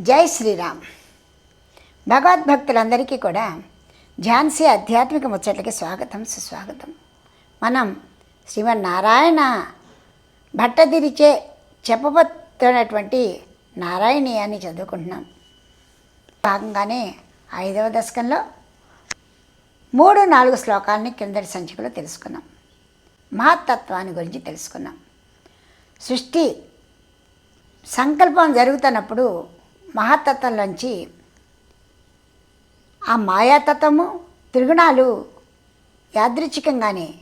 జై శ్రీరామ్. భగవద్భక్తులందరికీ కూడా ఝాన్సీ ఆధ్యాత్మిక ముచ్చట్లకి స్వాగతం సుస్వాగతం. మనం శ్రీమన్నారాయణ భట్టదిరిచే చెప్పబోతున్నటువంటి నారాయణి అని చదువుకుంటున్నాం. భాగంగానే ఐదవ దశకంలో మూడు నాలుగు శ్లోకాలని కిందటి సంచికలో తెలుసుకున్నాం. మహత్తత్వాన్ని గురించి తెలుసుకున్నాం. సృష్టి సంకల్పం జరుగుతున్నప్పుడు మహాతత్వంలోంచి ఆ మాయాతత్వము త్రిగుణాలు యాదృచ్ఛికంగానే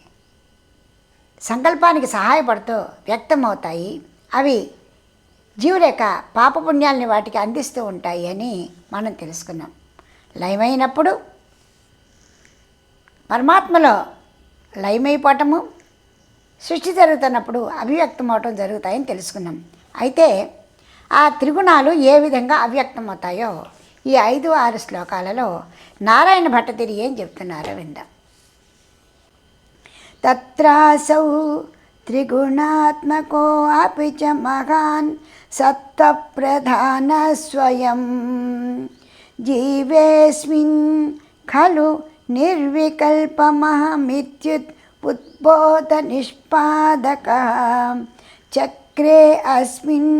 సంకల్పానికి సహాయపడుతూ వ్యక్తమవుతాయి. అవి జీవుల యొక్క పాపపుణ్యాలని వాటికి అందిస్తూ ఉంటాయి అని మనం తెలుసుకున్నాం. లయమైనప్పుడు పరమాత్మలో లయమైపోవటము సృష్టి జరుగుతున్నప్పుడు అభివ్యక్తం అవటం జరుగుతాయని తెలుసుకున్నాం. అయితే ఆ త్రిగుణాలు ఏ విధంగా అవ్యక్తమవుతాయో ఈ ఐదు ఆరు శ్లోకాలలో నారాయణ భట్టతిరి ఏం చెప్తున్నారో విందాం తత్రాసౌ త్రిగుణాత్మకో అపి చ మహాన్ సత్వప్రధాన స్వయం జీవేస్మిన్ ఖలు నిర్వికల్పమహమిత్యుత్ ఉద్బోధ నిష్పాదక. చక్రే అస్మిన్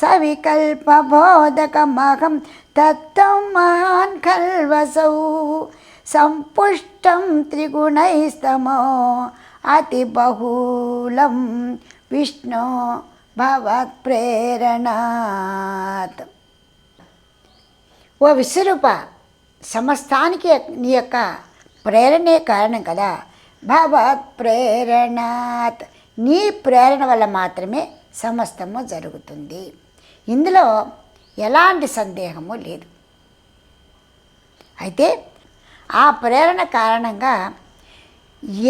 సవికల్పబోధకమహం తత్వం మహాన్ ఖల్వసౌ సంపుష్టం త్రిగుణైస్తమో అతి బహూలం విష్ణు భవత్ప్రేరణాత్ ఓ విశ్వరూప సమస్తానికి నీ యొక్క ప్రేరణే కారణం కదా? భవత్ ప్రేరణాత్ నీ ప్రేరణ వల్ల మాత్రమే సమస్తము జరుగుతుంది. ఇందులో ఎలాంటి సందేహము లేదు. అయితే ఆ ప్రేరణ కారణంగా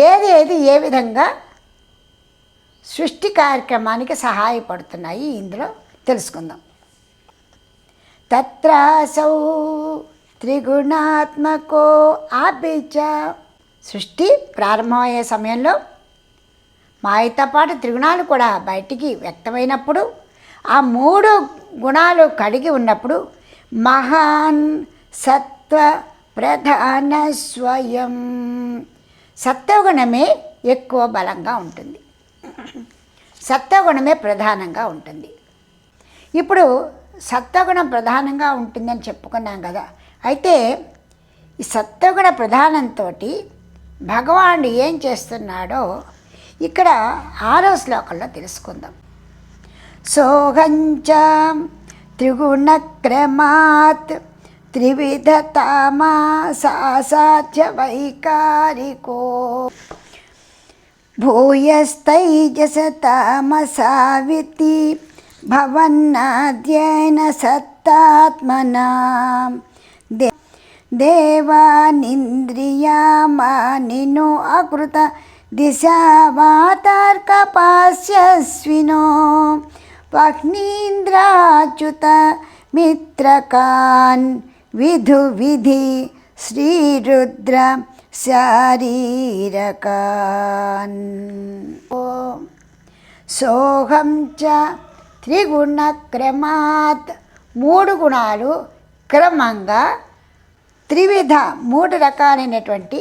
ఏది ఏది ఏ విధంగా సృష్టి కార్యక్రమానికి సహాయపడుతున్నాయి ఇందులో తెలుసుకుందాం. తత్రాసౌ త్రిగుణాత్మకో ఆపిచ సృష్టి ప్రారంభమయ్యే సమయంలో మాయతో పాటు త్రిగుణాలు కూడా బయటికి వ్యక్తమైనప్పుడు ఆ మూడు గుణాలు కలిగి ఉన్నప్పుడు మహాన్ సత్వ ప్రధాన స్వయం. సత్వగుణమే ఎక్కువ బలంగా ఉంటుంది. సత్వగుణమే ప్రధానంగా ఉంటుంది. ఇప్పుడు సత్వగుణం ప్రధానంగా ఉంటుందని చెప్పుకున్నాం కదా. అయితే ఈ సత్వగుణ ప్రధానంతో భగవానుడు ఏం చేస్తున్నాడో ఇక్కడ ఆరో శ్లోకంలో తెలుసుకుందాం. సోహంచ త్రిగుణక్రమాత్ త్రివిధతామాసాధ్య వైకారికో భూయస్తైజసతామసావితి భవన్నాద్యైన సత్తాత్మనా దే దేవానింద్రియామానినో అకృత దిశావాతార్కపాస్యస్వినో వహ్నీంద్రాచ్యుత మిత్రకాన్ విధు విధి శ్రీరుద్ర శారీరకాన్. సోహం చ త్రిగుణక్రమాత్ మూడు గుణాలు క్రమంగా త్రివిధ మూడు రకాలైనటువంటి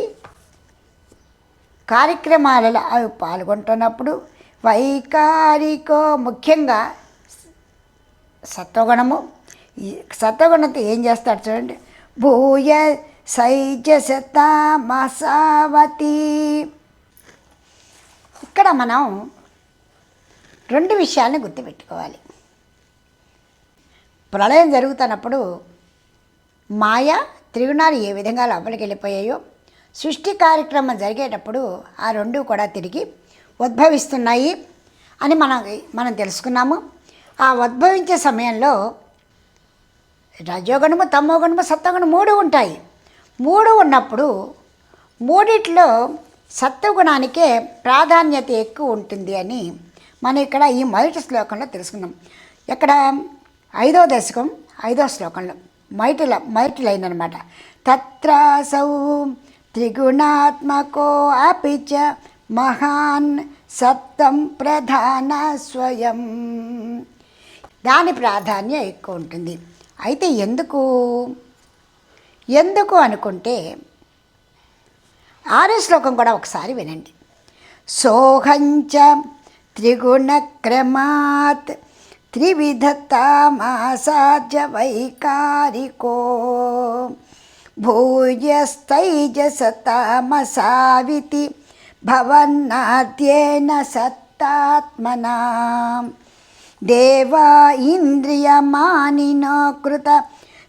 కార్యక్రమాలలో అవి పాల్గొంటున్నప్పుడు వైకారికో ముఖ్యంగా సత్వగుణము. ఈ సత్వగుణంతో ఏం చేస్తాడు చూడండి. భూయ సైజసతామసావతి ఇక్కడ మనం రెండు విషయాల్ని గుర్తుపెట్టుకోవాలి. ప్రళయం జరుగుతున్నప్పుడు మాయ త్రిగుణాలు ఏ విధంగా లోపలికి వెళ్ళిపోయాయో సృష్టి కార్యక్రమం జరిగేటప్పుడు ఆ రెండు కూడా తిరిగి ఉద్భవిస్తున్నాయి అని మనం మనం తెలుసుకున్నాము. ఆ ఉద్భవించే సమయంలో రజోగణము తమోగణము సత్వగుణం మూడు ఉంటాయి. మూడు ఉన్నప్పుడు మూడిట్లో సత్వగుణానికే ప్రాధాన్యత ఎక్కువ ఉంటుంది అని మనం ఇక్కడ ఈ మొదటి శ్లోకంలో తెలుసుకున్నాం ఇక్కడ ఐదో దశకం ఐదో శ్లోకంలో. మైటిల ల- లైన్ అనమాట తత్రాసౌ త్రిగుణాత్మకో అపిచ మహాన్ సత్తం ప్రధాన స్వయం. దాని ప్రాధాన్యం ఎక్కువ ఉంటుంది. అయితే ఎందుకు? ఎందుకు అనుకుంటే ఆరో శ్లోకం కూడా ఒకసారి వినండి. సోహంచ త్రిగుణక్రమాత్ త్రివిధతామాసాధ్య వైకారికో భూయస్తైజసతామసావితి భవన్నాద్యేన సత్తాత్మనా దేవా ఇంద్రియమానినో కృత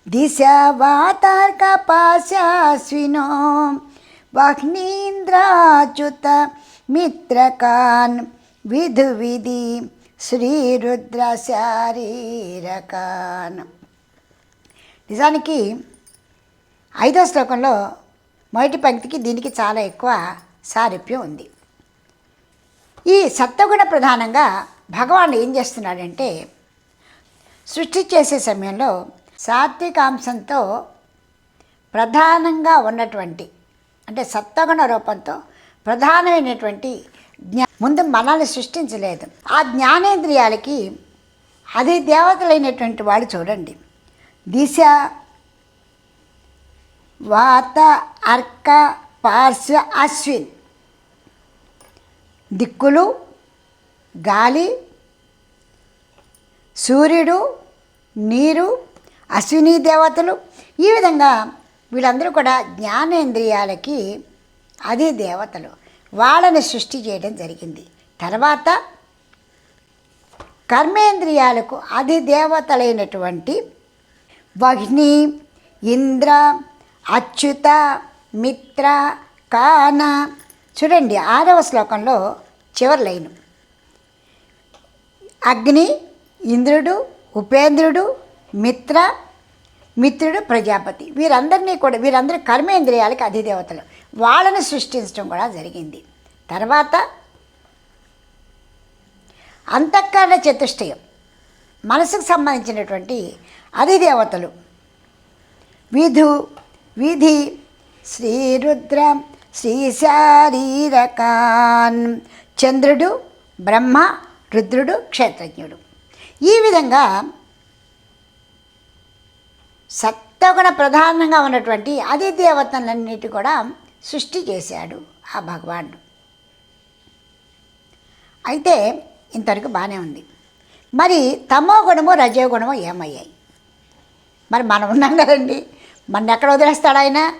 దిశ వాతార్కపాశాస్వినో వహ్నీంద్రాచ్యుత మిత్రకాన్ విధు విధి శ్రీరుద్ర శారీరకాన్ నిజానికి ఐదో శ్లోకంలో మొదటి పంక్తికి దీనికి చాలా ఎక్కువ సారూప్యం ఉంది. ఈ సత్వగుణ ప్రధానంగా భగవాన్ ఏం చేస్తున్నాడంటే సృష్టి చేసే సమయంలో సాత్వికాంశంతో ప్రధానంగా ఉన్నటువంటి అంటే సత్వగుణ రూపంతో ప్రధానమైనటువంటి జ్ఞా ముందు మనల్ని సృష్టించలేదు. ఆ జ్ఞానేంద్రియాలకి అది దేవతలైనటువంటి వాళ్ళు చూడండి. దిశ వాత అర్క పార్శ్వ అశ్విన్. దిక్కులు గాలి సూర్యుడు నీరు అశ్విని దేవతలు. ఈ విధంగా వీళ్ళందరూ కూడా జ్ఞానేంద్రియాలకి అది దేవతలు. వాళ్ళని సృష్టి చేయడం జరిగింది. తర్వాత కర్మేంద్రియాలకు అది దేవతలైనటువంటి వహ్ని ఇంద్ర అచ్యుత మిత్ర కాన. చూడండి ఆరవ శ్లోకంలో చివరి లైను. అగ్ని ఇంద్రుడు ఉపేంద్రుడు మిత్ర మిత్రుడు ప్రజాపతి. వీరందరినీ కూడా వీరందరూ కర్మేంద్రియాలకి అధిదేవతలు. వాళ్ళని సృష్టించడం కూడా జరిగింది. తర్వాత అంతఃకరణ చతుష్టయం. మనసుకు సంబంధించినటువంటి అధిదేవతలు. విధు విధి శ్రీరుద్ర శ్రీశారీరకాన్ చంద్రుడు బ్రహ్మ రుద్రుడు క్షేత్రజ్ఞుడు. ఈ విధంగా సత్వగుణ ప్రధానంగా ఉన్నటువంటి అది దేవతలన్నిటి కూడా సృష్టి చేశాడు ఆ భగవానుడు. అయితే ఇంతవరకు బాగానే ఉంది. మరి తమో గుణము రజోగుణము ఏమయ్యాయి? మరి మనం ఉన్నాం కదండి. మన ఎక్కడ వదిలేస్తాడు ఆయన?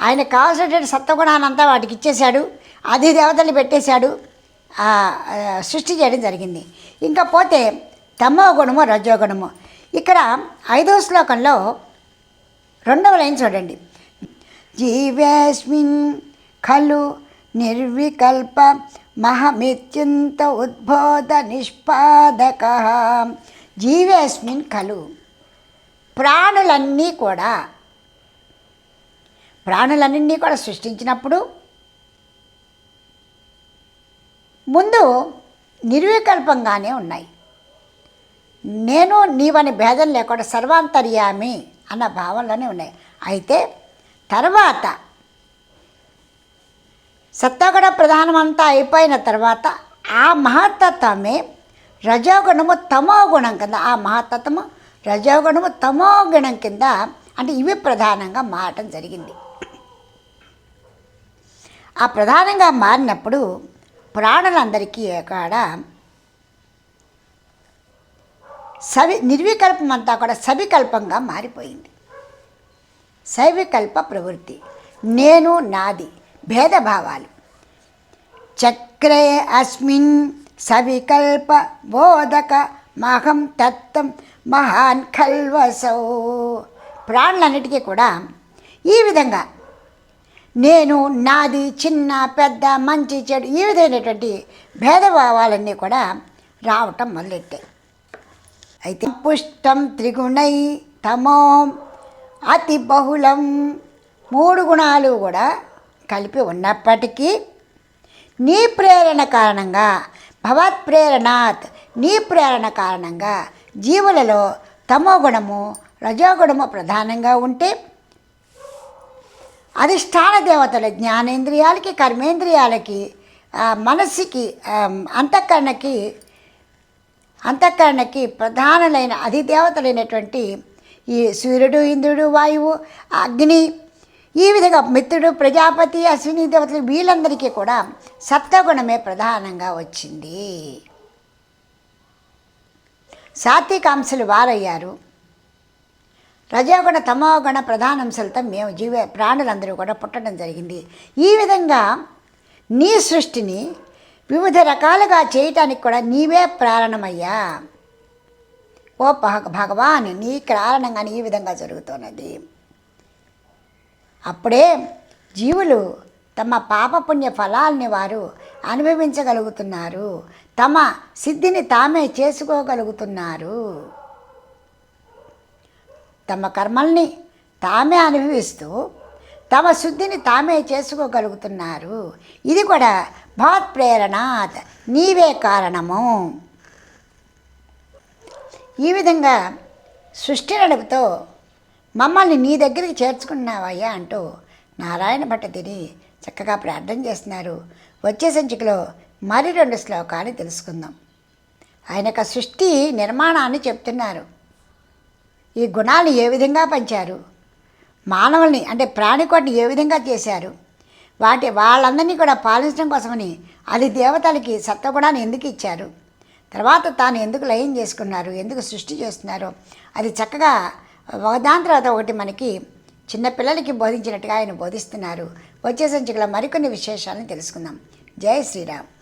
ఆయన కావాల్సినటువంటి సత్వగుణాన్ని వాటికి ఇచ్చేశాడు. అది దేవతలు పెట్టేశాడు. సృష్టి చేయడం జరిగింది. ఇంకా పోతే తమో గుణము రజో గుణము ఇక్కడ ఐదవ శ్లోకంలో రెండవ లైన్ చూడండి. జీవేస్మిన్ ఖలు నిర్వికల్ప మహమిత్యంత ఉద్బోధ నిష్పాదక. జీవేస్మిన్ ఖలు. ప్రాణులన్నీ కూడా ప్రాణులన్నీ కూడా సృష్టించినప్పుడు ముందు నిర్వికల్పంగానే ఉన్నాయి. నేను నీవని భేదం లేకుండా సర్వాంతర్యామి అన్న భావనలోనే ఉన్నాయి. అయితే తర్వాత సత్వగుణ ప్రధానమంతా అయిపోయిన తర్వాత ఆ మహత్తత్వమే రజోగుణము తమో గుణం కింద ఆ మహత్తత్వము రజోగుణము తమో గుణం కింద అంటే ఇవి ప్రధానంగా మారటం జరిగింది. ఆ ప్రధానంగా మారినప్పుడు ప్రాణులందరికీ కాడ సవి నిర్వికల్పం అంతా కూడా సవికల్పంగా మారిపోయింది. సవికల్ప ప్రవృత్తి. నేను నాది భేదభావాలు. చక్రే అస్మిన్ సవికల్ప బోధక మహం తత్వం మహాన్ ఖల్వసౌ. ప్రాణులన్నిటికీ కూడా ఈ విధంగా నేను నాది చిన్న పెద్ద మంచి చెడు ఈ విధమైనటువంటి భేదభావాలన్నీ కూడా రావటం మొదలెట్టాయి అయితే పుష్టం త్రిగుణై తమోం అతి బహుళం మూడు గుణాలు కూడా కలిపి ఉన్నప్పటికీ నీ ప్రేరణ కారణంగా భవత్ ప్రేరణాత్ నీ ప్రేరణ కారణంగా జీవులలో తమో గుణము రజోగుణము ప్రధానంగా ఉంటే అధిష్టాన దేవతలు జ్ఞానేంద్రియాలకి కర్మేంద్రియాలకి మనస్సుకి అంతఃకరణకి అంతఃకరణకి ప్రధానులైన అధిదేవతలైనటువంటి ఈ సూర్యుడు ఇంద్రుడు వాయువు అగ్ని ఈ విధంగా మిత్రుడు ప్రజాపతి అశ్విని దేవతలు వీళ్ళందరికీ కూడా సత్వగుణమే ప్రధానంగా వచ్చింది. సాత్వికాంశలు వారయ్యారు. రజోగుణ తమోగుణ ప్రధానాంశాలతో మేము జీవ ప్రాణులందరూ కూడా పుట్టడం జరిగింది. ఈ విధంగా నీ సృష్టిని వివిధ రకాలుగా చేయటానికి కూడా నీవే ప్రారణమయ్యా. ఓ భగవాన్ నీ కారణంగానే ఈ విధంగా జరుగుతున్నది. అప్పుడే జీవులు తమ పాపపుణ్య ఫలాల్ని వారు అనుభవించగలుగుతున్నారు. తమ సిద్ధిని తామే చేసుకోగలుగుతున్నారు. తమ కర్మల్ని తామే అనుభవిస్తూ తమ శుద్ధిని తామే చేసుకోగలుగుతున్నారు. ఇది కూడా భావత్ ప్రేరణ నీవే కారణము. ఈ విధంగా సృష్టి నడుపుతో మమ్మల్ని నీ దగ్గరికి చేర్చుకున్నావయ్యా అంటూ నారాయణ భట్ట తిని చక్కగా ప్రార్థన చేస్తున్నారు. వచ్చే సంచికలో మరి రెండు శ్లోకాలు తెలుసుకుందాం. ఆయన యొక్క సృష్టి నిర్మాణాన్ని చెప్తున్నారు. ఈ గుణాలు ఏ విధంగా పంచారు? మానవుల్ని అంటే ప్రాణికోటిని ఏ విధంగా చేశారు? వాటి వాళ్ళందరినీ కూడా పాలించడం కోసమని అది దేవతలకి సత్వగుణాన్ని ఎందుకు ఇచ్చారు? తర్వాత తాను ఎందుకు లయం చేసుకున్నారు? ఎందుకు సృష్టి చేస్తున్నారు? అది చక్కగా ఒకదాని తర్వాత ఒకటి మనకి చిన్నపిల్లలకి బోధించినట్టుగా ఆయన బోధిస్తున్నారు. వచ్చే సంచికలో మరికొన్ని విశేషాలను తెలుసుకుందాం. జై శ్రీరామ్.